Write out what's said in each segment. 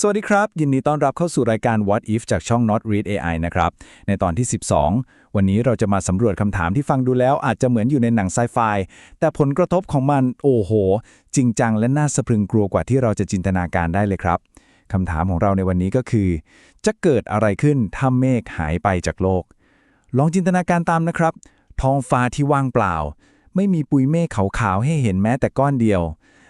สวัสดีครับ ยินดีต้อนรับเข้าสู่รายการ What If จากช่อง Not Read AI นะครับ ในตอนที่ 12 วันนี้เราจะมาสำรวจคำถามที่ฟังดูแล้วอาจจะเหมือนอยู่ในหนังไซไฟแต่ผลกระทบของมัน โอ้โห จริงจังและน่าสะพรึงกลัวกว่าที่เราจะจินตนาการได้เลยครับคำถามของเราในวันนี้ก็คือ จะเกิดอะไรขึ้นถ้าเมฆหายไปจากโลก ลองจินตนาการตามนะครับ ท้องฟ้าที่ว่างเปล่า ไม่มีปุยเมฆขาวๆให้เห็นแม้แต่ก้อนเดียว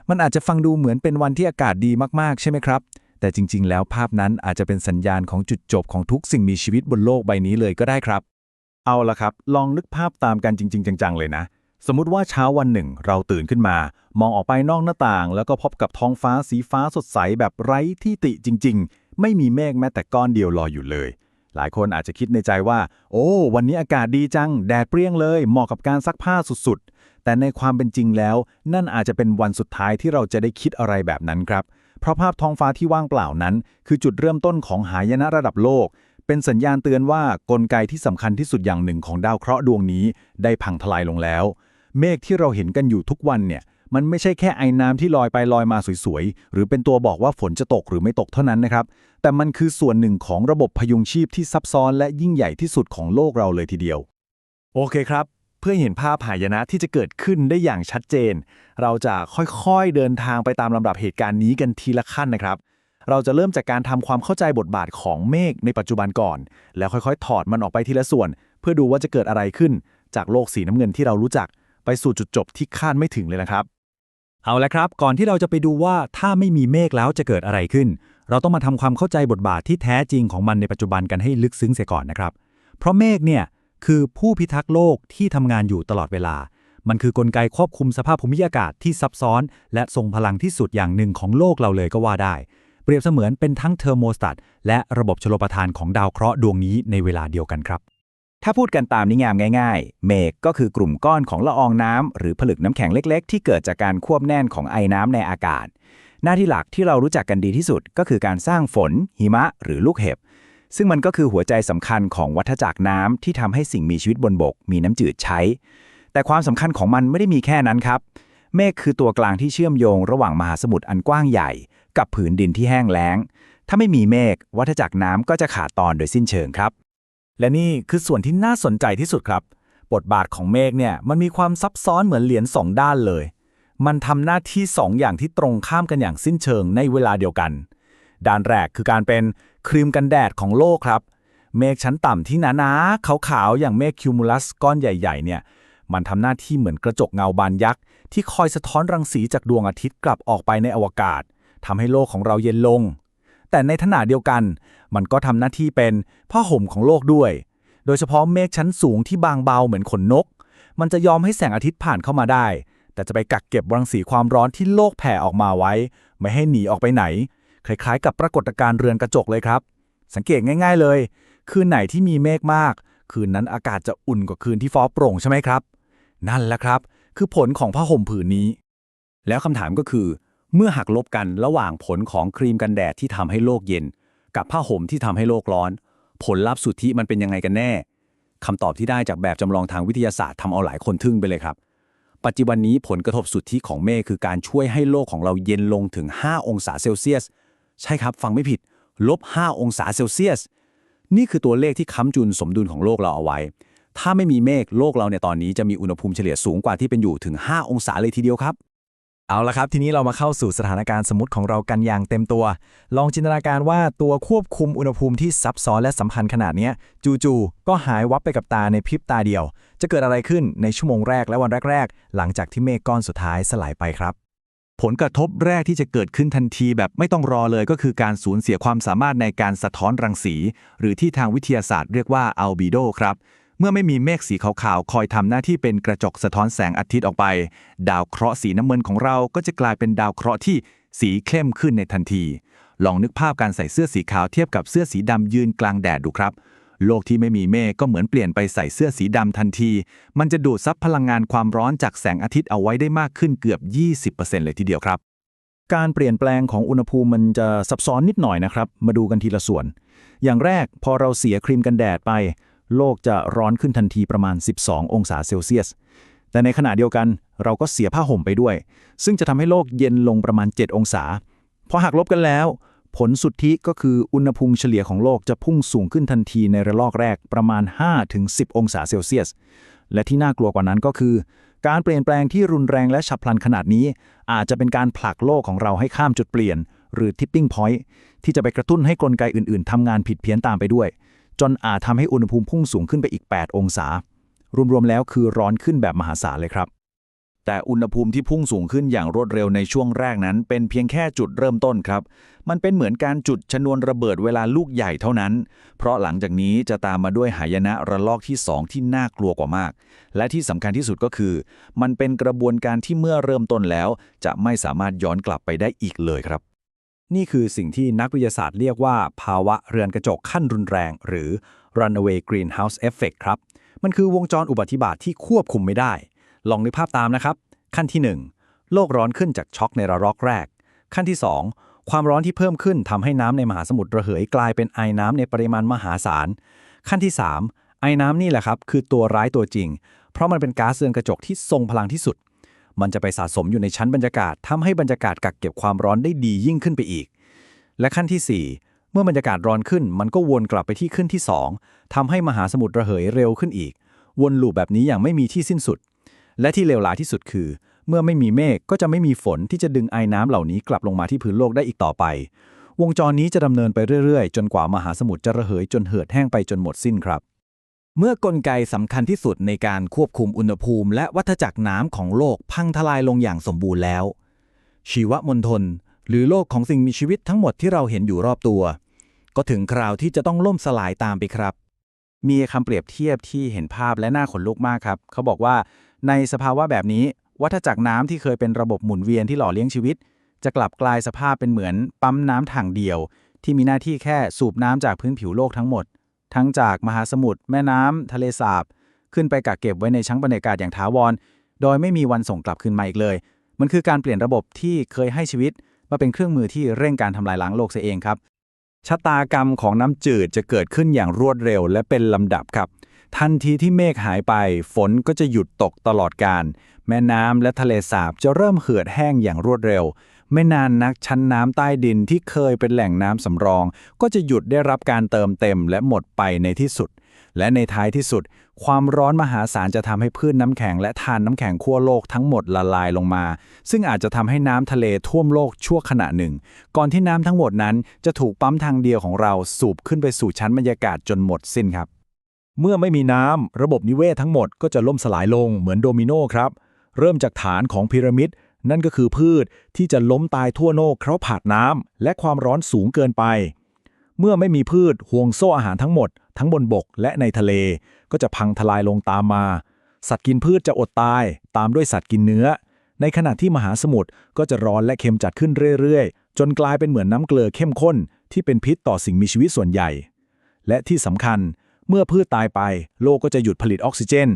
มันอาจจะฟังดูเหมือนเป็นวันที่อากาศดีมากๆ ใช่ไหมครับ แต่จริง ๆ แล้วภาพนั้นอาจจะเป็นสัญญาณของจุดจบของทุกสิ่งมีชีวิตบนโลกใบนี้เลยก็ได้ครับ เอาละครับ ลองนึกภาพตามกันจริง ๆ จัง ๆ เลยนะ สมมติว่าเช้าวันหนึ่ง เราตื่นขึ้นมา มองออกไปนอกหน้าต่าง แล้วก็พบกับท้องฟ้าสีฟ้าสดใสแบบไร้ที่ติจริง ๆ ไม่มีเมฆแม้แต่ก้อนเดียวลอยอยู่เลย หลายคนอาจจะคิดในใจว่า โอ้ วันนี้อากาศดีจัง แดดเปรี้ยงเลย เหมาะกับการซักผ้าสุดๆแต่ในความเป็นจริงแล้ว นั่นอาจจะเป็นวันสุดท้ายที่เราจะได้คิดอะไรแบบนั้นครับ เพราะภาพท้องฟ้าที่ว่างเปล่านั้น คือจุดเริ่มต้นของหายนะระดับโลก เป็นสัญญาณเตือนว่ากลไกที่สำคัญที่สุดอย่างหนึ่งของดาวเคราะห์ดวงนี้ ได้พังทลายลงแล้ว เมฆที่เราเห็นกันอยู่ทุกวันเนี่ยมันไม่ใช่แค่ไอ้น้ำที่ลอยไปลอยมาสวยๆ หรือเป็นตัวบอกว่าฝนจะตกหรือไม่ตกเท่านั้นนะครับ แต่มันคือส่วนหนึ่งของระบบพยุงชีพที่ซับซ้อนและยิ่งใหญ่ที่สุดของโลกเราเลยทีเดียว โอเคครับ เพื่อเห็นภาพหายนะที่จะเกิดขึ้นได้อย่างชัดเจน เราจะค่อยๆเดินทางไปตามลำดับเหตุการณ์นี้กันทีละขั้นนะครับ เราจะเริ่มจากการทำความเข้าใจบทบาทของเมฆในปัจจุบันก่อน แล้วค่อยๆ ถอดมันออกไปทีละส่วน เพื่อดูว่าจะเกิดอะไรขึ้น จากโลกสีน้ำเงินที่เรารู้จัก ไปสู่จุดจบที่คาดไม่ถึงเลยนะครับ เอาละครับ ก่อนที่เราจะไปดูว่าถ้าไม่มีเมฆแล้วจะเกิดอะไรขึ้น เราต้องมาทำความเข้าใจบทบาทที่แท้จริงของมันในปัจจุบันกันให้ลึกซึ้งเสียก่อนนะครับ เพราะเมฆเนี่ย คือผู้พิทักษ์โลกที่ทำงานอยู่ตลอดเวลา มันคือกลไกควบคุมสภาพภูมิอากาศที่ซับซ้อน และทรงพลังที่สุดอย่างหนึ่งของโลกเราเลยก็ว่าได้ เปรียบเสมือนเป็นทั้งเทอร์โมสตัตและระบบชลประทานของดาวเคราะห์ดวงนี้ในเวลาเดียวกันครับ ถ้าพูดกันตามนิยามง่ายๆ เมฆก็คือกลุ่มก้อนของละอองน้ำหรือผลึกน้ำแข็งเล็ก ๆ ที่เกิดจากการควบแน่นของไอน้ำในอากาศ หน้าที่หลักที่เรารู้จักกันดีที่สุด ก็คือการสร้างฝน หิมะ หรือลูกเห็บ ซึ่งมันก็คือหัวใจสำคัญของวัฏจักรน้ำที่ทำให้สิ่งมีชีวิตบนบก มีน้ำจืดใช้ แต่ความสำคัญของมันไม่ได้มีแค่นั้นครับ เมฆคือตัวกลางที่เชื่อมโยงระหว่างมหาสมุทรอันกว้างใหญ่ กับผืนดินที่แห้งแล้ง ถ้าไม่มีเมฆวัฏจักรน้ำก็จะขาดตอนโดยสิ้นเชิงครับ และนี่คือส่วนที่น่าสนใจที่สุดครับ บทบาทของเมฆเนี่ยมันมีความซับซ้อนเหมือนเหรียญสองด้านเลย มันทำหน้าที่สองอย่างที่ตรงข้ามกันอย่างสิ้นเชิงในเวลาเดียวกัน ด้านแรกคือการเป็นครีมกันแดดของโลกครับ เมฆชั้นต่ำที่หนาๆขาวๆ อย่างเมฆคิวมูลัสก้อนใหญ่ ๆ เนี่ย มันทำหน้าที่เหมือนกระจกเงาบานยักษ์ ที่คอยสะท้อนรังสีจากดวงอาทิตย์กลับออกไปในอวกาศทำให้โลกของเราเย็นลง แต่ในขณะเดียวกัน มันก็ทำหน้าที่เป็นผ้าห่มของโลกด้วย โดยเฉพาะเมฆชั้นสูงที่บางเบาเหมือนขนนก มันจะยอมให้แสงอาทิตย์ผ่านเข้ามาได้ แต่จะไปกักเก็บรังสีความร้อนที่โลกแผ่ออกมาไว้ ไม่ให้หนีออกไปไหน คล้ายๆ กับปรากฏการณ์เรือนกระจกเลยครับ สังเกตง่าย ๆเลย คืนไหนที่มีเมฆมาก คืนนั้นอากาศจะอุ่นกว่าคืนที่ฟ้าโปร่งใช่ไหมครับ นั่นแหละครับ คือผลของผ้าห่มผืนนี้ แล้วคำถามก็คือ เมื่อหักลบกันระหว่างผลของครีมกันแดดที่ทำให้โลกเย็น กับผ้าห่มที่ทำให้โลกร้อน ผลลัพธ์สุทธิมันเป็นยังไงกันแน่คำตอบที่ได้จากแบบจำลองทางวิทยาศาสตร์ทำเอาหลายคนทึ่งไปเลยครับปัจจุบันนี้ผลกระทบสุทธิของเมฆคือการช่วยให้โลกของเราเย็นลงถึง 5 องศาเซลเซียส ใช่ครับ ฟังไม่ผิด ลบ 5 องศาเซลเซียส นี่คือตัวเลขที่ค้ำจุนสมดุลของโลกเราเอาไว้ ถ้าไม่มีเมฆโลกเราเนี่ยตอนนี้จะมีอุณหภูมิเฉลี่ยสูงกว่าที่เป็นอยู่ถึง 5 องศาเลยทีเดียวครับ เอาละครับ ทีนี้เรามาเข้าสู่สถานการณ์สมมติของเรากันอย่างเต็มตัว ลองจินตนาการว่าตัวควบคุมอุณหภูมิที่ซับซ้อนและสัมพันธ์ขนาดนี้จู่ๆก็หายวับไปกับตาในพริบตาเดียว จะเกิดอะไรขึ้นในชั่วโมงแรกและวันแรก ๆ หลังจากที่เมฆก้อนสุดท้ายสลายไปครับ ผลกระทบแรกที่จะเกิดขึ้นทันทีแบบไม่ต้องรอเลยก็คือการสูญเสียความสามารถในการสะท้อนรังสี หรือที่ทางวิทยาศาสตร์เรียกว่าอัลบีโดครับ เมื่อไม่มีเมฆสีขาวๆ คอยทำหน้าที่เป็นกระจกสะท้อนแสงอาทิตย์ออกไป ดาวเคราะห์สีน้ำเงินของเราก็จะกลายเป็นดาวเคราะห์ที่สีเข้มขึ้นในทันที ลองนึกภาพการใส่เสื้อสีขาวเทียบกับเสื้อสีดำยืนกลางแดดดูครับ โลกที่ไม่มีเมฆก็เหมือนเปลี่ยนไปใส่เสื้อสีดำทันที มันจะดูดซับพลังงานความร้อนจากแสงอาทิตย์เอาไว้ได้มากขึ้นเกือบ 20%เลยทีเดียวครับ การเปลี่ยนแปลงของอุณหภูมิมันจะซับซ้อนนิดหน่อยนะครับ มาดูกันทีละส่วน อย่างแรกพอเราเสียครีมกันแดดไป โลกจะร้อนขึ้นทันทีประมาณ 12 องศาเซลเซียส แต่ในขณะเดียวกันเราก็เสียผ้าห่มไปด้วย ซึ่งจะทำให้โลกเย็นลงประมาณ 7 องศา พอหักลบกันแล้ว ผลสุทธิก็คืออุณหภูมิเฉลี่ยของโลกจะพุ่งสูงขึ้นทันทีในระลอกแรกประมาณ 5-10 องศาเซลเซียส และที่น่ากลัวกว่านั้นก็คือ การเปลี่ยนแปลงที่รุนแรงและฉับพลันขนาดนี้ อาจจะเป็นการผลักโลกของเราให้ข้ามจุดเปลี่ยน หรือ tipping point ที่จะไปกระตุ้นให้กลไกอื่นๆทำงานผิดเพี้ยนตามไปด้วย จนอาจทำให้อุณหภูมิพุ่งสูงขึ้นไปอีก 8 องศารวมๆแล้วคือร้อนขึ้นแบบมหาศาลเลยครับ แต่อุณหภูมิที่พุ่งสูงขึ้นอย่างรวดเร็วในช่วงแรกนั้น เป็นเพียงแค่จุดเริ่มต้นครับ มันเป็นเหมือนการจุดชนวนระเบิดเวลาลูกใหญ่เท่านั้น เพราะหลังจากนี้จะตามมาด้วยหายนะระลอกที่ 2 ที่น่ากลัวกว่ามาก และที่สำคัญที่สุดก็คือ มันเป็นกระบวนการที่เมื่อเริ่มต้นแล้ว จะไม่สามารถย้อนกลับไปได้อีกเลยครับ นี่คือสิ่งที่นักวิทยาศาสตร์เรียกว่า ภาวะเรือนกระจกขั้นรุนแรง หรือ runaway greenhouse effect ครับ มันคือวงจรอุบัติบาตที่ควบคุมไม่ได้ ลองนึกภาพตามนะครับ ขั้นที่ 1 โลกร้อนขึ้นจากช็อคในระลอกแรก ขั้นที่ 2 ความร้อนที่เพิ่มขึ้นทำให้น้ำในมหาสมุทรระเหยกลายเป็นไอน้ำในปริมาณมหาศาล ขั้นที่ 3 ไอน้ำนี่แหละครับคือตัวร้ายตัวจริง เพราะมันเป็นก๊าซเรือนกระจกที่ทรงพลังที่สุด มันจะไปสะสมอยู่ในชั้นบรรยากาศทำให้บรรยากาศกักเก็บความร้อนได้ดียิ่งขึ้นไปอีก และขั้นที่ 4เมื่อบรรยากาศร้อนขึ้น มันก็วนกลับไปที่ขึ้นที่ 2ทำให้มหาสมุทรระเหยเร็วขึ้นอีก วนลูปแบบนี้อย่างไม่มีที่สิ้นสุด และที่เลวร้ายที่สุดคือ เมื่อไม่มีเมฆก็จะไม่มีฝนที่จะดึงไอ้น้ำเหล่านี้กลับลงมาที่พื้นโลกได้อีกต่อไป วงจรนี้จะดำเนินไปเรื่อยๆ จนกว่ามหาสมุทรจะระเหยจนเหือดแห้งไปจนหมดสิ้นครับ เมื่อกลไกสำคัญที่สุดในการควบคุมอุณหภูมิ และวัฏจักรน้ำของโลกพังทลายลงอย่างสมบูรณ์แล้ว ชีวมณฑลหรือโลกของสิ่งมีชีวิตทั้งหมดที่เราเห็นอยู่รอบตัว ก็ถึงคราวที่จะต้องล่มสลายตามไปครับมีคำเปรียบเทียบที่เห็นภาพและน่าขนลุกมากครับ เขาบอกว่า ในสภาวะแบบนี้ วัฏจักรน้ำที่เคยเป็นระบบหมุนเวียนที่หล่อเลี้ยงชีวิต จะกลับกลายสภาพเป็นเหมือนปั๊มน้ำถังเดียว ที่มีหน้าที่แค่สูบน้ำจากพื้นผิวโลกทั้งหมด ทั้งจากมหาสมุทรแม่น้ำทะเลสาบ ขึ้นไปกักเก็บไว้ในชั้นบรรยากาศอย่างถาวร โดยไม่มีวันส่งกลับคืนมาอีกเลย มันคือการเปลี่ยนระบบที่เคยให้ชีวิตมาเป็นเครื่องมือที่เร่งการทำลายล้างโลกเสียเองครับชะตากรรมของน้ำจืดจะเกิดขึ้นอย่างรวดเร็วและเป็นลำดับครับ ทันทีที่เมฆหายไป ฝนก็จะหยุดตกตลอดการ แม่น้ำและทะเลสาบจะเริ่มเหือดแห้งอย่างรวดเร็ว ไม่นานนักชั้นน้ำใต้ดินที่เคยเป็นแหล่งน้ำสำรอง ก็จะหยุดได้รับการเติมเต็มและหมดไปในที่สุด และในท้ายที่สุด ความร้อนมหาศาลจะทำให้พืชนน้ำแข็งและทานน้ำแข็งขั้วโลกทั้งหมดละลายลงมา ซึ่งอาจจะทำให้น้ำทะเลท่วมโลกชั่วขณะหนึ่ง ก่อนที่น้ำทั้งหมดนั้นจะถูกปั๊มทางเดียวของเราสูบขึ้นไปสู่ชั้นบรรยากาศจนหมดสิ้นครับ เมื่อไม่มีน้ำระบบนิเวศทั้งหมดก็จะล่มสลายลงเหมือนโดมิโนครับ เริ่มจากฐานของพีระมิด นั่นก็คือพืชที่จะล้มตายทั่วโลกเพราะผาดน้ำและความร้อนสูงเกินไป เมื่อไม่มีพืชห่วงโซ่อาหารทั้งหมด ทั้งบนบกและในทะเล ก็จะพังทลายลงตามมา สัตว์กินพืชจะอดตายตามด้วยสัตว์กินเนื้อ ในขณะที่มหาสมุทรก็จะร้อนและเค็มจัดขึ้นเรื่อยๆ จนกลายเป็นเหมือนน้ำเกลือเข้มข้นที่เป็นพิษต่อสิ่งมีชีวิตส่วนใหญ่ และที่สำคัญ เมื่อพืชตายไป โลกก็จะหยุดผลิตออกซิเจน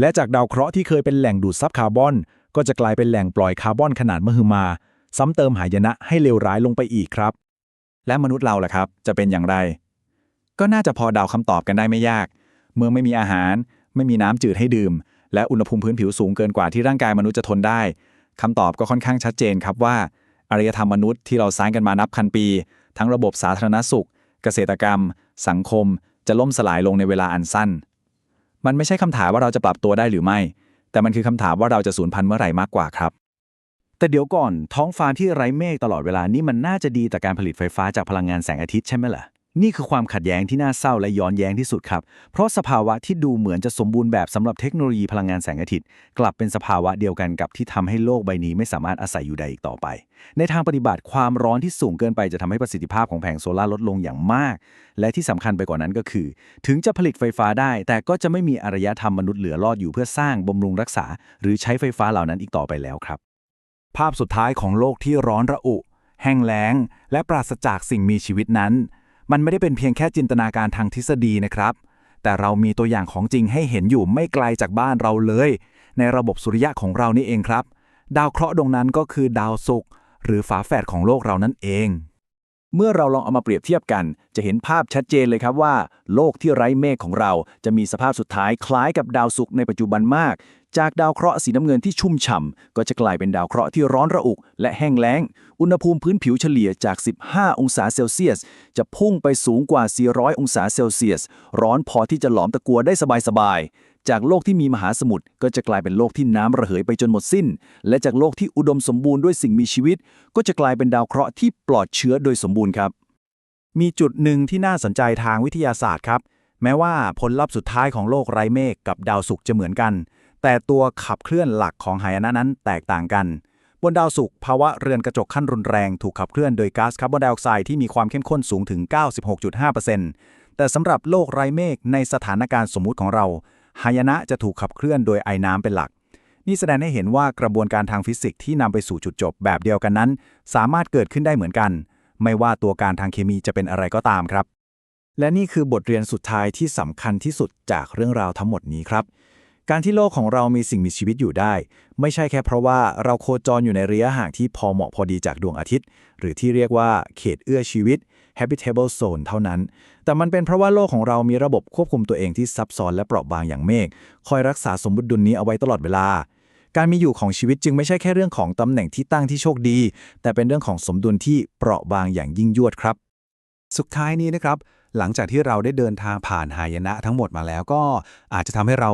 และจากดาวเคราะห์ที่เคยเป็นแหล่งดูดซับคาร์บอน ก็จะกลายเป็นแหล่งปล่อยคาร์บอนขนาดมหึมา ซ้ำเติมหายนะให้เลวร้ายลงไปอีกครับ และมนุษย์เราล่ะครับ จะเป็นอย่างไร ก็น่าจะพอเดาคำตอบกันได้ไม่ยาก เมื่อไม่มีอาหาร ไม่มีน้ำจืดให้ดื่ม และอุณหภูมิพื้นผิวสูงเกินกว่าที่ร่างกายมนุษย์จะทนได้คำตอบก็ค่อนข้างชัดเจนครับว่าอารยธรรมมนุษย์ที่เราสร้างกันมานับพันปี ทั้งระบบสาธารณสุข เกษตรกรรม สังคม จะล่มสลายลงในเวลาอันสั้น มันไม่ใช่คำถามว่าเราจะปรับตัวได้หรือไม่ แต่มันคือคำถามว่าเราจะสูญพันธุ์เมื่อไหร่มากกว่าครับ แต่เดี๋ยวก่อนท้องฟ้าที่ไร้เมฆตลอดเวลานี่มันน่าจะดีต่อการผลิตไฟฟ้าจากพลังงานแสงอาทิตย์ใช่ไหมล่ะ นี่คือความขัดแย้งที่น่าเศร้าและย้อนแย้งที่สุดครับ เพราะสภาวะที่ดูเหมือนจะสมบูรณ์แบบสำหรับเทคโนโลยีพลังงานแสงอาทิตย์ กลับเป็นสภาวะเดียวกันกับที่ทำให้โลกใบนี้ไม่สามารถอาศัยอยู่ได้อีกต่อไป ในทางปฏิบัติความร้อนที่สูงเกินไปจะทำให้ประสิทธิภาพของแผงโซลาร์ลดลงอย่างมาก และที่สำคัญไปกว่านั้นก็คือ ถึงจะผลิตไฟฟ้าได้ แต่ก็จะไม่มีอารยธรรมมนุษย์เหลือรอดอยู่เพื่อสร้างบำรุงรักษา หรือใช้ไฟฟ้าเหล่านั้นอีกต่อไปแล้วครับ ภาพสุดท้ายของโลกที่ร้อนระอุ แห้งแล้ง และปราศจากสิ่งมีชีวิตนั้น มันไม่ได้เป็นเพียงแค่จินตนาการทางทฤษฎีนะครับ แต่เรามีตัวอย่างของจริงให้เห็นอยู่ไม่ไกลจากบ้านเราเลย ในระบบสุริยะของเรานี่เองครับ ดาวเคราะห์ดวงนั้นก็คือดาวศุกร์หรือฝาแฝดของโลกเรานั่นเอง เมื่อเราลองเอามาเปรียบเทียบกัน จะเห็นภาพชัดเจนเลยครับว่า โลกที่ไร้เมฆของเราจะมีสภาพสุดท้ายคล้ายกับดาวศุกร์ในปัจจุบันมาก จากดาวเคราะห์สีน้ำเงินที่ชุ่มฉ่ำก็จะกลายเป็นดาวเคราะห์ที่ร้อนระอุและแห้งแล้ง อุณหภูมิพื้นผิวเฉลี่ยจาก 15 องศาเซลเซียส จะพุ่งไปสูงกว่า 400 องศาเซลเซียส ร้อนพอที่จะหลอมตะกัวได้สบายๆ จากโลกที่มีมหาสมุทรก็จะกลายเป็นโลกที่น้ำระเหยไปจนหมดสิ้น และจากโลกที่อุดมสมบูรณ์ด้วยสิ่งมีชีวิต ก็จะกลายเป็นดาวเคราะห์ที่ปลอดเชื้อโดยสมบูรณ์ครับ มีจุดหนึ่งที่น่าสนใจทางวิทยาศาสตร์ครับ แม้ว่าผลลัพธ์สุดท้ายของโลกไร้เมฆกับดาวศุกร์จะเหมือนกัน แต่ตัวขับเคลื่อนหลักของหายนะนั้นแตกต่างกัน บนดาวศุกร์ภาวะเรือนกระจกขั้นรุนแรงถูกขับเคลื่อนโดยก๊าซคาร์บอนไดออกไซด์ที่มีความเข้มข้นสูงถึง 96.5%แต่สำหรับโลกไร้เมฆในสถานการณ์สมมุติของเรา หายนะจะถูกขับเคลื่อนโดยไอน้ำเป็นหลัก นี่แสดงให้เห็นว่ากระบวนการทางฟิสิกส์ที่นำไปสู่จุดจบแบบเดียวกันนั้น สามารถเกิดขึ้นได้เหมือนกัน ไม่ว่าตัวการทางเคมีจะเป็นอะไรก็ตามครับ และนี่คือบทเรียนสุดท้ายที่สำคัญที่สุดจากเรื่องราวทั้งหมดนี้ครับ การที่โลกของเรามีสิ่งมีชีวิตอยู่ได้ ไม่ใช่แค่เพราะว่าเราโคจรอยู่ในระยะห่างที่พอเหมาะพอดีจากดวงอาทิตย์ หรือที่เรียกว่าเขตเอื้อชีวิต habitable zone เท่านั้น แต่มันเป็นเพราะว่าโลกของเรามีระบบควบคุมตัวเองที่ซับซ้อนและเปราะบางอย่างเมฆคอยรักษาสมดุลนี้เอาไว้ตลอดเวลา การมีอยู่ของชีวิตจึงไม่ใช่แค่เรื่องของตำแหน่งที่ตั้งที่โชคดี แต่เป็นเรื่องของสมดุลที่เปราะบางอย่างยิ่งยวดครับ สุดท้ายนี้นะครับหลังจากที่เราได้เดินทางผ่านหายนะทั้งหมดมาแล้วก็อาจจะทำให้เรา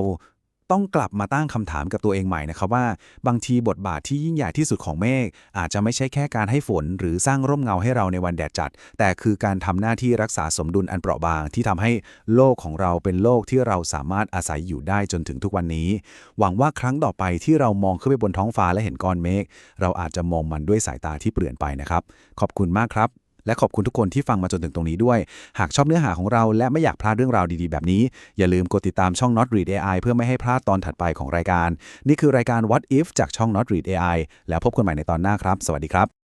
ต้องกลับมาตั้งคำถามกับตัวเองใหม่นะครับว่า บางทีบทบาทที่ยิ่งใหญ่ที่สุดของเมฆอาจจะไม่ใช่แค่การให้ฝน หรือสร้างร่มเงาให้เราในวันแดดจัด แต่คือการทำหน้าที่รักษาสมดุลอันเปราะบางที่ทำให้โลกของเราเป็นโลกที่เราสามารถอาศัยอยู่ได้จนถึงทุกวันนี้ หวังว่าครั้งต่อไปที่เรามองขึ้นไปบนท้องฟ้าและเห็นก้อนเมฆเราอาจจะมองมันด้วยสายตาที่เปลี่ยนไปนะครับ ขอบคุณมากครับ และขอบคุณทุกคนที่ฟังมาจนถึงตรงนี้ด้วย หากชอบเนื้อหาของเราและไม่อยากพลาดเรื่องราวดีๆ แบบนี้ อย่าลืมกดติดตามช่อง Not Read AI เพื่อไม่ให้พลาดตอนถัดไปของรายการ นี่คือรายการ What If จากช่อง Not Read AI แล้วพบกันใหม่ในตอนหน้าครับ สวัสดีครับ